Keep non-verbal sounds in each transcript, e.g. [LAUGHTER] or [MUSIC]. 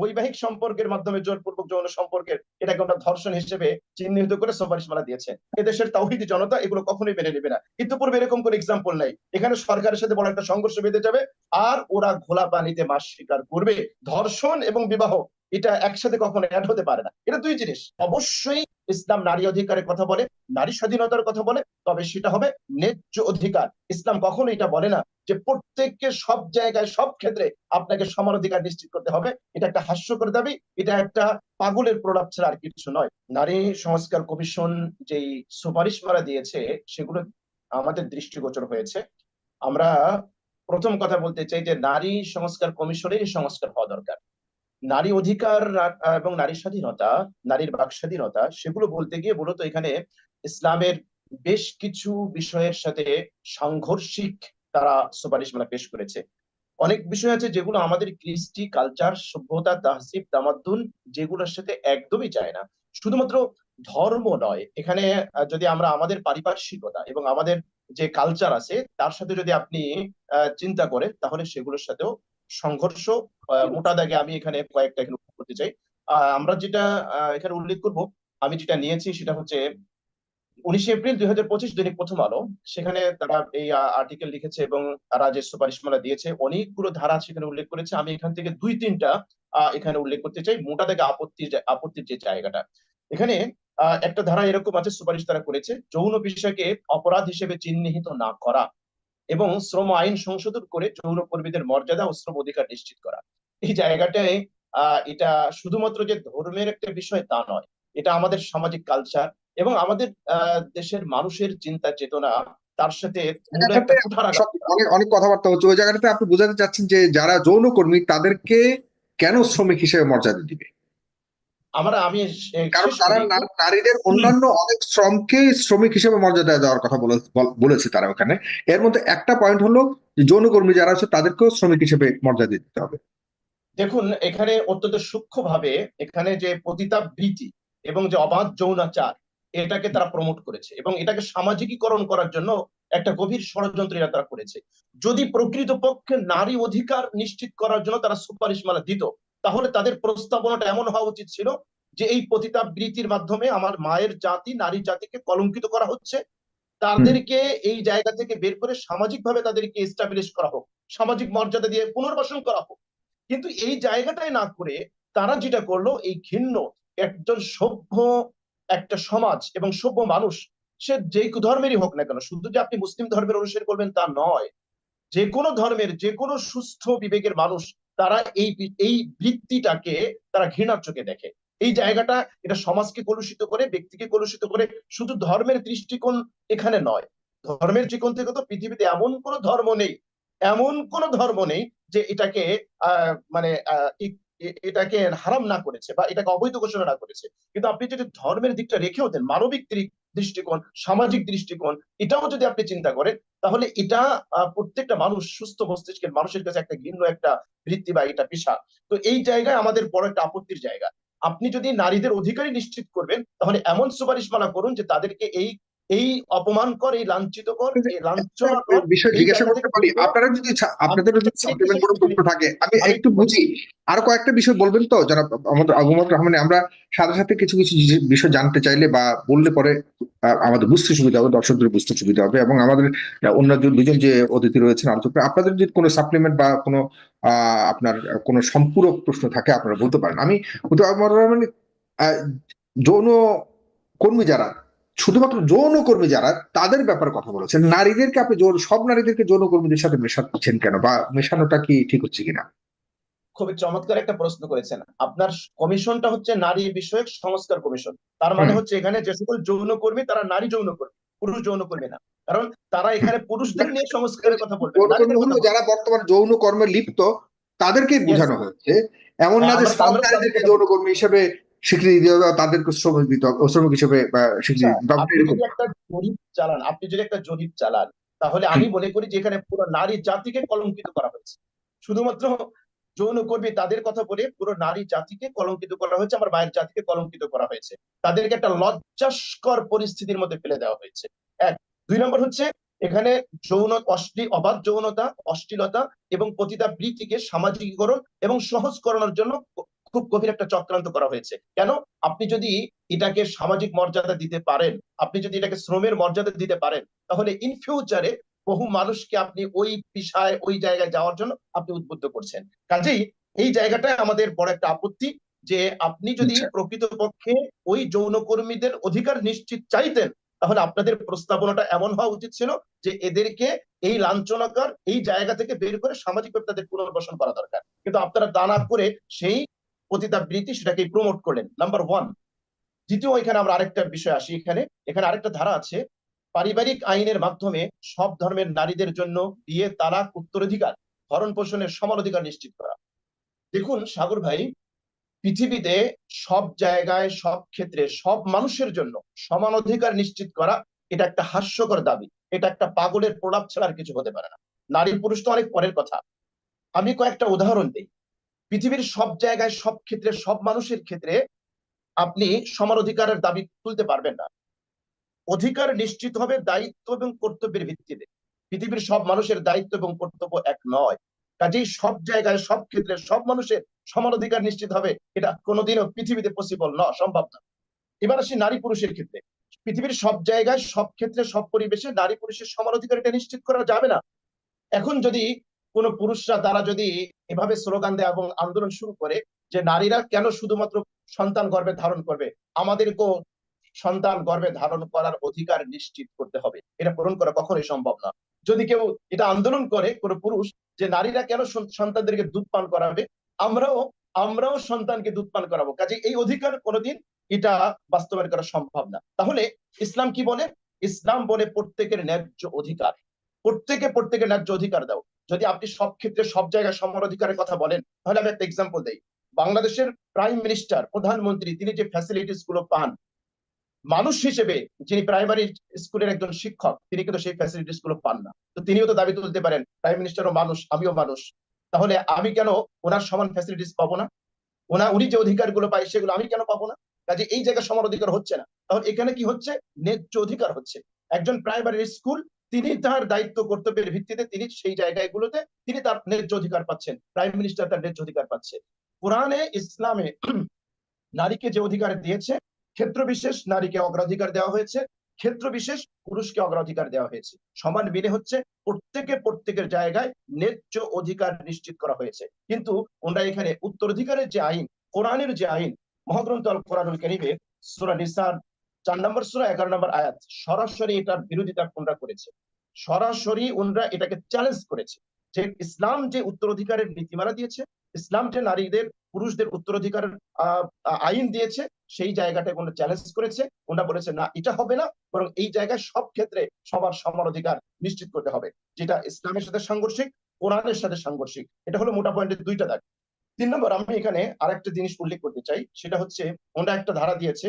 বৈবাহিক সম্পর্কের মাধ্যমে জোরপূর্বক যৌন সম্পর্কের এটাকে আমরা ধর্ষণ হিসেবে চিহ্নিত করে সুপারিশমালা দিয়েছে। এদেশের তাওহিদি জনতা এগুলো কখনোই মেনে নেবে না। কিন্তু পূর্বে এরকম কোনো এক্সাম্পল নাই। এখানে সরকারের সাথে বড় একটা সংঘর্ষ বেঁধে যাবে আর ওরা ঘোলা পানিতে মাছ স্বীকার করবে। ধর্ষণ এবং বিবাহ এটা একসাথে কখনো অ্যাড হতে পারে না। এটা দুই জিনিস। অবশ্যই ইসলাম নারী অধিকারের কথা বলে, নারী স্বাধীনতার কথা বলে, তবে সেটা হবে ন্যায্য অধিকার। ইসলাম কখনো এটা বলে না যে প্রত্যেককে সব জায়গায়, সব ক্ষেত্রে আপনাকে সমান অধিকার নিশ্চিত করতে হবে। এটা একটা হাস্যকর দাবি, এটা একটা পাগলের প্রলাপ ছাড়া আর কিছু নয়। নারী সংস্কার কমিশন যেই সুপারিশ মারা দিয়েছে, সেগুলো আমাদের দৃষ্টিগোচর হয়েছে। আমরা প্রথম কথা বলতে চাই যে নারী সংস্কার কমিশনেরই সংস্কার হওয়া দরকার। নারী অধিকার এবং নারী স্বাধীনতা, নারীর বাক স্বাধীনতা, সেগুলো বলতে গিয়ে মূলত এখানে ইসলামের বেশ কিছু বিষয়ের সাথে সাংঘর্ষিক তারা সুপারিশমালা পেশ করেছে। অনেক বিষয় আছে যেগুলো আমাদের কৃষ্টি কালচার সভ্যতা, তাহসিব, তামাদ্দুন যেগুলোর সাথে একদমই যায় না। শুধুমাত্র ধর্ম নয়, এখানে যদি আমরা আমাদের পারিপার্শ্বিকতা এবং আমাদের যে কালচার আছে, তার সাথে যদি আপনি চিন্তা করেন, তাহলে সেগুলোর সাথেও সংঘর্ষ মোটা দাগে আমি এখানে কয়েকটা এখানে উল্লেখ করতে চাই। আমরা যেটা এখানে উল্লেখ করব আমি যেটা নিয়েছি সেটা হচ্ছে উনিশে এপ্রিল দুই হাজার পঁচিশ দৈনিক প্রথম আলো সেখানে তারা এই আর্টিকেল লিখেছে এবং তারা যে সুপারিশমালা দিয়েছে অনেকগুলো ধারা সেখানে উল্লেখ করেছে। আমি এখান থেকে দুই তিনটা আহ, এখানে উল্লেখ করতে চাই। মোটা দাগে আপত্তির আপত্তির যে জায়গাটা। এখানে আহ, একটা ধারা এরকম আছে সুপারিশ তারা করেছে যৌন পেশাকে অপরাধ হিসেবে চিহ্নিত না করা। এবং শ্রম আইন সংশোধন করে যৌন কর্মীদের মর্যাদা ও শ্রম অধিকার নিশ্চিত করা। এই জায়গাটায় এটা শুধুমাত্র যে ধর্মের একটা বিষয় তা নয় এটা আমাদের সামাজিক কালচার এবং আমাদের আহ দেশের মানুষের চিন্তা চেতনা তার সাথে অনেক অনেক কথাবার্তা হচ্ছে। ওই জায়গাটাতে আপনি বোঝাতে চাচ্ছেন যে যারা যৌনকর্মী তাদেরকে কেন শ্রমিক হিসেবে মর্যাদা দিবে? আমরা আমি কারণ তারা নারীদের অন্যান্য অনেক শ্রমকে শ্রমিক হিসেবে মর্যাদা দেওয়ার কথা বলেছে তারা ওখানে। এর মধ্যে একটা পয়েন্ট হলো যৌনকর্মী যারা আছে তাদেরকেও শ্রমিক হিসেবে মর্যাদা দিতে হবে। দেখুন এখানে অত্যন্ত সূক্ষ্মভাবে এখানে যে পতিতাবৃত্তি এবং যে অবাধ যৌনাচার এটাকে তারা প্রমোট করেছে এবং এটাকে সামাজিকীকরণ করার জন্য একটা গভীর ষড়যন্ত্র এরা তারা করেছে। যদি প্রকৃতপক্ষে নারী অধিকার নিশ্চিত করার জন্য তারা সুপারিশ সুপারিশমালা দিত তাহলে তাদের প্রস্তাবনাটা এমন হওয়া উচিত ছিল যে এই পতিতাবৃত্তির মাধ্যমে আমার মায়ের জাতি, নারী জাতিকে কলঙ্কিত করা হচ্ছে। তাদেরকে এই জায়গা থেকে বের করে সামাজিকভাবে তাদেরকে এস্টাবলিশ করা হোক, সামাজিক মর্যাদা দিয়ে পুনর্বাসন করা হোক। কিন্তু এই জায়গাটাই না করে তারা যেটা করল, এই ঘিন্ন একজন সভ্য একটা সমাজ এবং সভ্য মানুষ, সে যে ধর্মেরই হোক না কেন, শুধু যে আপনি মুসলিম ধর্মের অনুসারী করবেন তা নয়, যে কোনো ধর্মের, যে কোনো সুস্থ বিবেকের মানুষ তারা এই এই বৃত্তিটাকে তারা ঘৃণার চোখে দেখে। এই জায়গাটা এটা সমাজকে কলুষিত করে, ব্যক্তিকে কলুষিত করে, শুধু ধর্মের দৃষ্টিকোণ এখানে নয়। ধর্মের দৃষ্টিকোণ থেকে তো পৃথিবীতে এমন কোন ধর্ম নেই, এমন কোন ধর্ম নেই যে এটাকে মানে এটাকে হারাম না করেছে বা এটাকে অবৈধ ঘোষণা না করেছে। কিন্তু আপনি যদি ধর্মের দিকটা রেখেও দেন, মানবিক দিক- দৃষ্টিকোণ, সামাজিক দৃষ্টিকোণ, এটাও যদি আপনি চিন্তা করেন, তাহলে এটা প্রত্যেকটা মানুষ সুস্থ মস্তিষ্কের মানুষের কাছে একটা ঘৃণ্য একটা বৃত্তি বা এটা পেশা। তো এই জায়গায় আমাদের বড় একটা আপত্তির জায়গা। আপনি যদি নারীদের অধিকারই নিশ্চিত করবেন, তাহলে এমন সুপারিশমালা করুন যে তাদেরকে এই এই অপমানকর এই লাঞ্ছিতকর এই লাঞ্ছনাকর বিষয় জিজ্ঞাসা করতে পারি আপনারা যদি আপনাদের যদি সাপ্লিমেন্ট কোনো প্রশ্ন থাকে আমি একটু বুঝি। আরও কয়েকটা বিষয় বলবেন তো যারা আমাদের আগমত রহমানে আমরা সাথে সাথে কিছু কিছু বিষয় জানতে চাইলে বা বললে পরে আমাদের বুঝতে সুবিধা হবে দর্শকদের বুঝতে সুবিধা হবে এবং আমাদের অন্য দুজন যে অতিথি রয়েছেন আলোচকরা আপনাদের যদি কোনো সাপ্লিমেন্ট বা কোনো আহ, আপনার কোনো সম্পূরক প্রশ্ন থাকে আপনারা বলতে পারেন। আমি রহমান যৌন কর্মী যারা শুধুমাত্র যৌন কর্মী যারা তাদের ব্যাপারে কথা বলেছেন। নারীদেরকে আপনি যৌন সব নারীদেরকে যৌন কর্মীদের সাথে মেশাচ্ছেন কেন? বা মেশানোটা কি ঠিক হচ্ছে কিনা? খুবই চমৎকার একটা প্রশ্ন করেছেন। আপনার কমিশনটা হচ্ছে নারী বিষয়ক সংস্কার কমিশন। তার মানে হচ্ছে এখানে যে সকল যৌনকর্মী তারা নারী যৌনকর্মী পুরুষ যৌনকর্মী না। কারণ তারা এখানে পুরুষদের নিয়ে সংস্কারের কথা বলবে। যারা বর্তমান যৌন কর্মে লিপ্ত তাদেরকেই বোঝানো হয়েছে। এমন না যে আমরা- সব নারীদেরকে যৌন কর্মী হিসেবে স্বীকৃতি দিতে হবে তাদেরকে শ্রমিক দিতে হবে শ্রমিক হিসেবে স্বীকৃতি আচ্ছা, জরিপ চালান আপনি যদি একটা জরিপ চালান তাহলে আমি মনে করি যে এখানে পুরো নারী জাতিকে কলঙ্কিত করা হয়েছে। শুধুমাত্র যৌনকর্মী তাদের কথা বলে পুরো নারী জাতিকে কলঙ্কিত করা হয়েছে আমার মায়ের জাতিকে কলঙ্কিত করা হয়েছে। তাদেরকে একটা লজ্জাস্কর পরিস্থিতির মধ্যে ফেলে দেওয়া হয়েছে। এক। দুই নম্বর হচ্ছে এখানে যৌন অশ্লীল অবাধ যৌনতা অশ্লীলতা এবং পতিতাবৃত্তিকে সামাজিকীকরণ এবং সহজকরণের জন্য খুব গভীর একটা চক্রান্ত করা হয়েছে। কেন? আপনি যদি এটাকে সামাজিক মর্যাদা দিতে পারেন আপনি যদি এটাকে শ্রমের মর্যাদা দিতে পারেন তাহলে ইন ফিউচারে বহু মানুষকে আপনি ওই পেশায় ওই জায়গায় যাওয়ার জন্য আপনি উদ্বুদ্ধ করছেন। কাজেই এই জায়গাটায় আমাদের বড় একটা আপত্তি যে আপনি যদি আচ্ছা। প্রকৃতপক্ষে ওই যৌনকর্মীদের অধিকার নিশ্চিত চাইতেন তাহলে আপনাদের প্রস্তাবনাটা এমন হওয়া উচিত ছিল যে এদেরকে এই লাঞ্ছনাকার এই জায়গা থেকে বের করে সামাজিকভাবে তাদের পুনর্বাসন করা দরকার। কিন্তু আপনারা তা না করে সেই পতিতাবৃত্তি সেটাকে প্রমোট করলেন। নাম্বার ওয়ান দ্বিতীয়, এখানে আমরা আরেকটা বিষয় আসি এখানে। এখানে আরেকটা ধারা আছে। পারিবারিক আইনের মাধ্যমে সব ধর্মের নারীদের জন্য বিয়ে, তালাক, উত্তরাধিকার, ভরণ পোষণের সমান অধিকার নিশ্চিত করা। দেখুন, সাগর ভাই, পৃথিবীতে সব জায়গায়, সব ক্ষেত্রে, সব মানুষের জন্য সমান অধিকার নিশ্চিত করা এটা একটা হাস্যকর দাবি। এটা একটা পাগলের প্রলাপ ছাড়া আর কিছু হতে পারে না। নারী পুরুষ তো অনেক পরের কথা। আমি কয়েকটা উদাহরণ দিই। পৃথিবীর সব জায়গায়, সব ক্ষেত্রে, সব মানুষের ক্ষেত্রে আপনি সমান অধিকারের দাবি তুলতে পারবেন না। অধিকার নিশ্চিত হবে দায়িত্ব এবং কর্তব্যের ভিত্তিতে। পৃথিবীর সব মানুষের দায়িত্ব এবং কর্তব্য এক নয়। কাজেই সব জায়গায়, সব ক্ষেত্রে, সব মানুষের সমান অধিকার নিশ্চিত হবে। এটা কোনোদিনও পৃথিবীতে পসিবল না সম্ভব না এবার আসি নারী পুরুষের ক্ষেত্রে। পৃথিবীর সব জায়গায়, সব ক্ষেত্রে, সব পরিবেশে নারী পুরুষের সমান অধিকার এটা নিশ্চিত করা যাবে না। এখন যদি কোন পুরুষরা তারা যদি এভাবে স্লোগান দেয় এবং আন্দোলন শুরু করে যে নারীরা কেন শুধুমাত্র সন্তান গর্ভে ধারণ করবে, আমাদেরকেও সন্তান গর্ভে ধারণ করার অধিকার নিশ্চিত করতে হবে। এটা পূরণ করা কখনোই সম্ভব না। যদি কেউ এটা আন্দোলন করে, কোনো পুরুষ যে নারীরা কেন সন্তানদেরকে দুধ পান করাবে, আমরাও আমরাও সন্তানকে দুধ পান করাবো। কাজে এই অধিকার কোনোদিন এটা বাস্তবায়ন করা সম্ভব না। তাহলে ইসলাম কি বলে? ইসলাম বলে প্রত্যেকের ন্যায্য অধিকার। প্রত্যেকে প্রত্যেকের ন্যায্য অধিকার দাও। যদি আপনি সব ক্ষেত্রে সব জায়গায় সমান অধিকারের কথা বলেন, তাহলে আমি একটা এক্সাম্পল দেই। বাংলাদেশের প্রাইম মিনিস্টার প্রধানমন্ত্রী, তিনি যে ফ্যাসিলিটিসগুলো পান, মানুষ হিসেবে যিনি প্রাইমারি স্কুলের একজন শিক্ষক, তিনি কিন্তু সেই ফ্যাসিলিটিসগুলো পান না। তো তিনিও তো দাবি তুলতে পারেন প্রাইম মিনিস্টারও মানুষ, আমিও মানুষ। তাহলে আমি কেন ওনার সমান ফ্যাসিলিটিস পাবো না? ওনা, উনি যে অধিকারগুলো পাই সেগুলো আমি কেন পাবো না? কাজে এই জায়গায় সমান অধিকার হচ্ছে না। তাহলে এখানে কি হচ্ছে? ন্যায্য অধিকার হচ্ছে। একজন প্রাইমারি স্কুল তিনি তার দায়িত্ব কর্তব্যের ভিত্তিতে তিনি সেই জায়গাগুলোতে তিনি তার ন্যায্য অধিকার পাচ্ছেন। প্রাইম মিনিস্টার তার ন্যায্য অধিকার পাচ্ছে। কোরআনে, ইসলামে [CLEARS THROAT] নারীকে যে অধিকার দিয়েছে, ক্ষেত্র বিশেষ নারীকে অগ্রাধিকার দেওয়া হয়েছে, ক্ষেত্র বিশেষ পুরুষকে অগ্রাধিকার দেওয়া হয়েছে। সমান মিলে হচ্ছে প্রত্যেকে প্রত্যেকের জায়গায় ন্যায্য অধিকার নিশ্চিত করা হয়েছে। কিন্তু ওনারা এখানে উত্তরাধিকারের যে আইন, কোরআনের যে আইন, মহাগ্রন্থ আল কোরআনুল কারীমের সূরা নিসার চার নম্বর সূরা এগারো নম্বর আয়াত সরাসরি এটার বিরোধিতা কোনরা করেছে? সরাসরি ওনরা এটাকে চ্যালেঞ্জ করেছে। যে ইসলাম যে উত্তরাধিকারের নীতিমালা দিয়েছে ইসলাম যে নারীদের পুরুষদের আহ, আইন দিয়েছে সেই জায়গাটা ওনারা চ্যালেঞ্জ করেছে। ওনারা বলেছে না এটা হবে না বরং এই জায়গায় সব ক্ষেত্রে সবার সমান অধিকার নিশ্চিত করতে হবে। যেটা ইসলামের সাথে সাংঘর্ষিক কোরআনের সাথে সাংঘর্ষিক। এটা হলো মোটা পয়েন্টের দুইটা দাগ। তিন নম্বর আমি এখানে আরেকটা জিনিস উল্লেখ করতে চাই। সেটা হচ্ছে ওনারা একটা ধারা দিয়েছে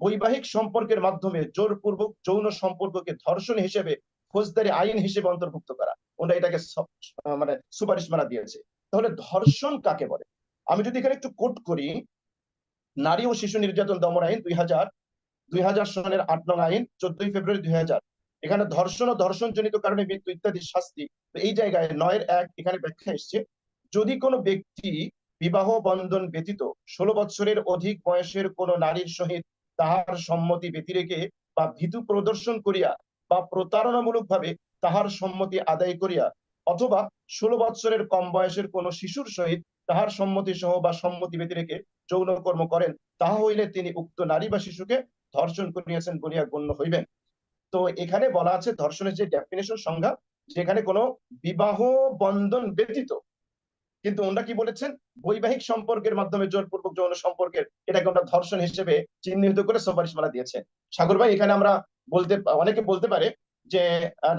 বৈবাহিক সম্পর্কের মাধ্যমে জোরপূর্বক যৌন সম্পর্ককে ধর্ষণ হিসেবে ফৌজদারি আইন হিসেবে অন্তর্ভুক্ত করা। ওনারা এটাকে মানে সুপারিশ মারা দিয়েছে। তাহলে ধর্ষণ কাকে বলে? আমি যদি এখানে একটু কোট করি, নারী ও শিশু নির্যাতন দমন আইন দুই হাজার দুই হাজার সনের আট নং আইন, চোদ্দই ফেব্রুয়ারি দুই হাজার। এখানে ধর্ষণ ও ধর্ষণ জনিত কারণে মৃত্যু ইত্যাদি শাস্তি এই জায়গায় নয়ের এক এখানে ব্যাখ্যা এসছে। যদি কোনো ব্যক্তি বিবাহ বন্ধন ব্যতীত ষোলো বৎসরের অধিক বয়সের কোনো নারীর সহিত তাহার সম্মতি ব্যতিরেকে বা ভীতু প্রদর্শন করিয়া বা প্রতারণামূলক ভাবে তাহার সম্মতি আদায় করিয়া, অথবা ষোলো বৎসরের কম বয়সের কোন শিশুর সহিত তাহার সম্মতি সহ বা সম্মতি ব্যতিরেকে যৌন কর্ম করেন, তাহা হইলে তিনি উক্ত নারী বা শিশুকে ধর্ষণ করিয়াছেন বলিয়া গণ্য হইবেন। তো এখানে বলা আছে ধর্ষণের যে ডেফিনেশন সংজ্ঞা, যেখানে কোনো বিবাহ বন্ধন ব্যতীত কিন্তু ওনারা কি বলেছেন? বৈবাহিক সম্পর্কের মাধ্যমে জোরপূর্বক যৌন সম্পর্কের এটাকে ওরা ধর্ষণ হিসেবে চিহ্নিত করে সুপারিশমালা দিয়েছে সাগর ভাই, এখানে আমরা বলতে, অনেকে বলতে পারে যে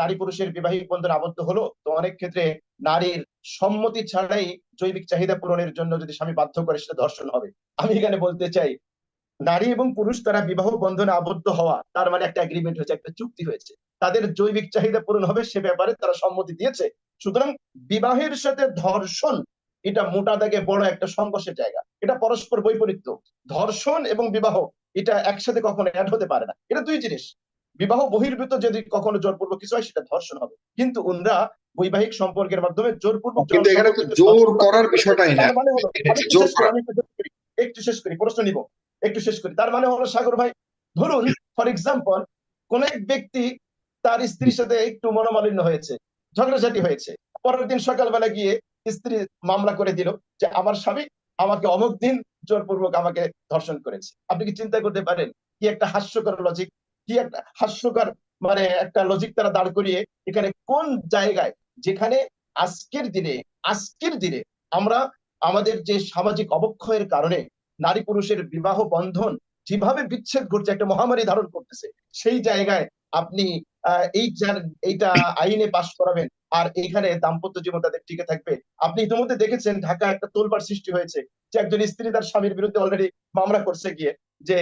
নারী পুরুষের বিবাহিক বন্ধন আবদ্ধ হলো। তো অনেক ক্ষেত্রে নারীর সম্মতি ছাড়াই জৈবিক চাহিদা পূরণের জন্য যদি স্বামী বাধ্য করে, সেটা ধর্ষণ হবে। আমি এখানে বলতে চাই, নারী এবং পুরুষ তারা বিবাহ বন্ধনে আবদ্ধ হওয়া, তার মানে একটা এগ্রিমেন্ট হয়েছে, একটা চুক্তি হয়েছে। তাদের জৈবিক চাহিদা পূরণ হবে, সে ব্যাপারে তারা সম্মতি দিয়েছে। সুতরাং বিবাহের সাথে ধর্ষণ এটা মোটা দাগে বড় একটা সংঘর্ষের জায়গা। এটা পরস্পর বৈপরীত্য। ধর্ষণ এবং বিবাহ এটা একসাথে কখনো অ্যাড হতে পারে না। এটা দুই জিনিস। বিবাহ বহির্ভূত যদি কখনো জোরপূর্বক কিছু হয় সেটা ধর্ষণ হবে। কিন্তু ওনরা বৈবাহিক সম্পর্কের মাধ্যমে জোরপূর্বক কিন্তু এখানে তো জোর করার বিষয়টাই না মানে। একটু শেষ করি। প্রশ্ন নিব। একটু শেষ করি। তার মানে হলো সাগর ভাই ধরুন ফর এক্সাম্পল কোন এক ব্যক্তি তার স্ত্রীর সাথে একটু মনোমালিন্য হয়েছে। ঝগড়াঝাটি হয়েছে। পরের দিন সকালবেলা গিয়ে স্ত্রী মামলা করে দিল যে, আমার স্বামী আমাকে অমুক দিন জোরপূর্বক আমাকে ধর্ষণ করেছে। আপনি কি চিন্তা করতে পারেন? কি একটা হাস্যকর লজিক কি একটা হাস্যকর মানে একটা লজিক তারা দাঁড় করিয়ে এখানে কোন জায়গায় যেখানে আজকের দিনে আজকের দিনে আমরা আমাদের যে সামাজিক অবক্ষয়ের কারণে নারী পুরুষের বিবাহ বন্ধন যেভাবে বিচ্ছেদ ঘটছে, একটা মহামারী ধারণ করতেছে, সেই জায়গায় আপনি এই এইটা আইনে পাশ করাবেন, আর এইখানে দাম্পত্য জীবন তাদের টিকে থাকবে। আপনি ইতিমধ্যে দেখেছেন ঢাকা একটা তোলবার সৃষ্টি হয়েছে, যে একজন স্ত্রী তার স্বামীর বিরুদ্ধে অলরেডি মামলা করছে গিয়ে, যে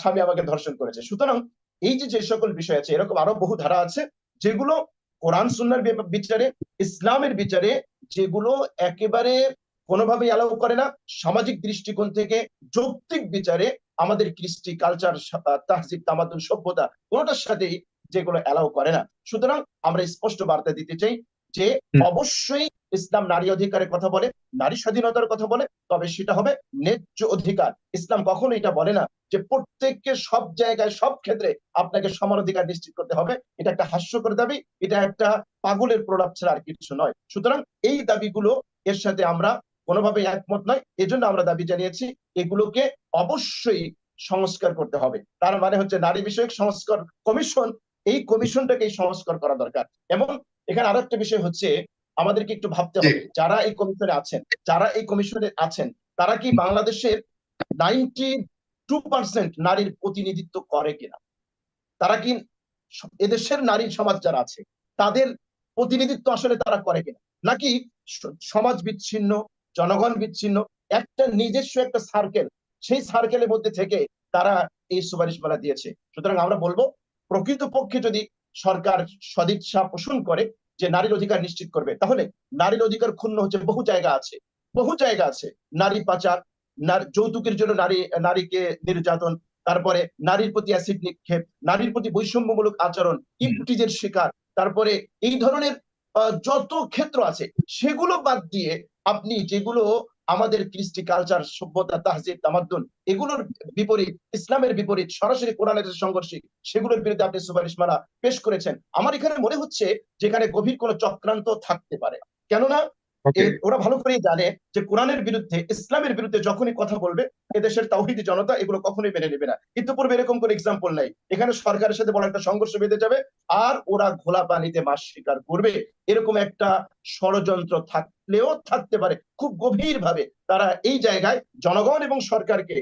স্বামী আমাকে ধর্ষণ করেছে। সুতরাং এই যে যে সকল বিষয় আছে, এরকম আরও বহু ধারা আছে, যেগুলো কোরআন, সুন্নার বিচারে, ইসলামের বিচারে যেগুলো একেবারে কোনোভাবেই অ্যালাউ করে না, সামাজিক দৃষ্টিকোণ থেকে যৌক্তিক বিচারে আমাদের কৃষ্টি কালচার তাহজিব তামাদুল সভ্যতা, কোনোটার সাথেই যেগুলো অ্যালাউ করে না। সুতরাং আমরা স্পষ্ট বার্তা দিতে চাই যে অবশ্যই ইসলাম নারী অধিকারের কথা বলে নারী স্বাধীনতার কথা বলে তবে সেটা হবে ন্যায্য অধিকার। ইসলাম কখনো এটা বলে না যে প্রত্যেককে সব জায়গায় সব ক্ষেত্রে আপনাকে সমান অধিকার নিশ্চিত করতে হবে। এটা একটা হাস্যকর দাবি এটা একটা পাগলের প্রলাপ ছাড়া আর কিছু নয়। সুতরাং এই দাবিগুলো এর সাথে আমরা কোনোভাবে একমত নয়। এজন্য আমরা দাবি জানিয়েছি এগুলোকে অবশ্যই সংস্কার করতে হবে। তার মানে হচ্ছে নারী বিষয়ক সংস্কার কমিশন এই কমিশনটাকে সংস্কার করা দরকার। এবং এখানে আরও একটা বিষয় হচ্ছে আমাদেরকে একটু ভাবতে হবে যারা এই কমিশনে আছেন যারা এই কমিশনে আছেন তারা কি বাংলাদেশের নাইনটি টু পার্সেন্ট নারীর প্রতিনিধিত্ব করে কিনা? তারা কি এদেশের নারী সমাজ যারা আছে তাদের প্রতিনিধিত্ব আসলে তারা করে কিনা? নাকি সমাজ বিচ্ছিন্ন জনগণ বিচ্ছিন্ন একটা নিজস্ব একটা সার্কেল সেই সার্কেলের মধ্যে থেকে তারা এই সুপারিশ সুপারিশমালা দিয়েছে। সুতরাং আমরা বলব প্রকৃতপক্ষে যদি সরকার সদিচ্ছা পোষণ করে যে নারীর অধিকার নিশ্চিত করবে তাহলে নারীর অধিকার ক্ষুণ্ণ হচ্ছে বহু জায়গা আছে বহু জায়গা আছে। নারী পাচার যৌতুকের জন্য নারী নারীকে নির্যাতন তারপরে নারীর প্রতি অ্যাসিড নিক্ষেপ নারীর প্রতি বৈষম্যমূলক আচরণ ইপটিজের শিকার তারপরে এই ধরনের যত ক্ষেত্র আছে সেগুলো বাদ দিয়ে আপনি যেগুলো আমাদের কৃষ্টি কালচার সভ্যতা তাহজিব তামাদ্দুন এগুলোর বিপরীত ইসলামের বিপরীত সরাসরি কোরআনের সংঘর্ষে সেগুলোর বিরুদ্ধে আপনি সুপারিশ মালা পেশ করেছেন। আমার এখানে মনে হচ্ছে যেখানে গভীর কোনো চক্রান্ত থাকতে পারে। কেননা ওরা ভালো করেই জানে যে কোরআনের বিরুদ্ধে ইসলামের বিরুদ্ধে যখনই কথা বলবে এদেশের তাওহিদি জনতা এগুলো কখনোই মেনে নেবে না। কিন্তু পূর্বে এরকম কোন এক্সাম্পল নাই। এখানে সরকারের সাথে বড় একটা সংঘর্ষ বেঁধে যাবে আর ওরা ঘোলা পানিতে মাছ শিকার করবে। এরকম একটা ষড়যন্ত্র থাকলেও থাকতে পারে। খুব গভীর ভাবে তারা এই জায়গায় জনগণ এবং সরকারকে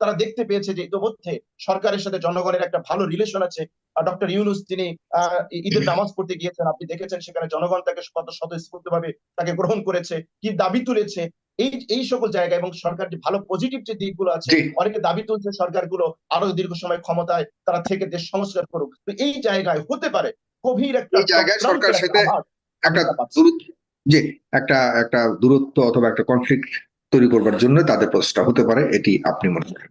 তারা দেখতে পেয়েছে যে ইতিমধ্যে সরকারের সাথে জনগণের একটা ভালো রিলেশন আছে। ডক্টর ইউনুস তিনি ঈদের নামাজ পড়তে গিয়েছেন, আপনি দেখেছেন সেখানে জনগণ তাকে কত স্বতঃস্ফূর্ত ভাবে তাকে গ্রহণ করেছে, কি দাবি তুলেছে। এই এই সকল জায়গা এবং সরকার যে ভালো পজিটিভ যে দিকগুলো আছে অনেকে দাবি তুলছে সরকারগুলো আরও দীর্ঘ সময় ক্ষমতায় তারা থেকে দেশ সংস্কার করুক। তো এই জায়গায় হতে পারে গভীর একটা জায়গায় সরকার সাথে একটা যে একটা একটা দূরত্ব অথবা একটা কনফ্লিক্ট তৈরি করবার জন্য তাদের প্রচেষ্টা হতে পারে এটি আপনি মনে করেন।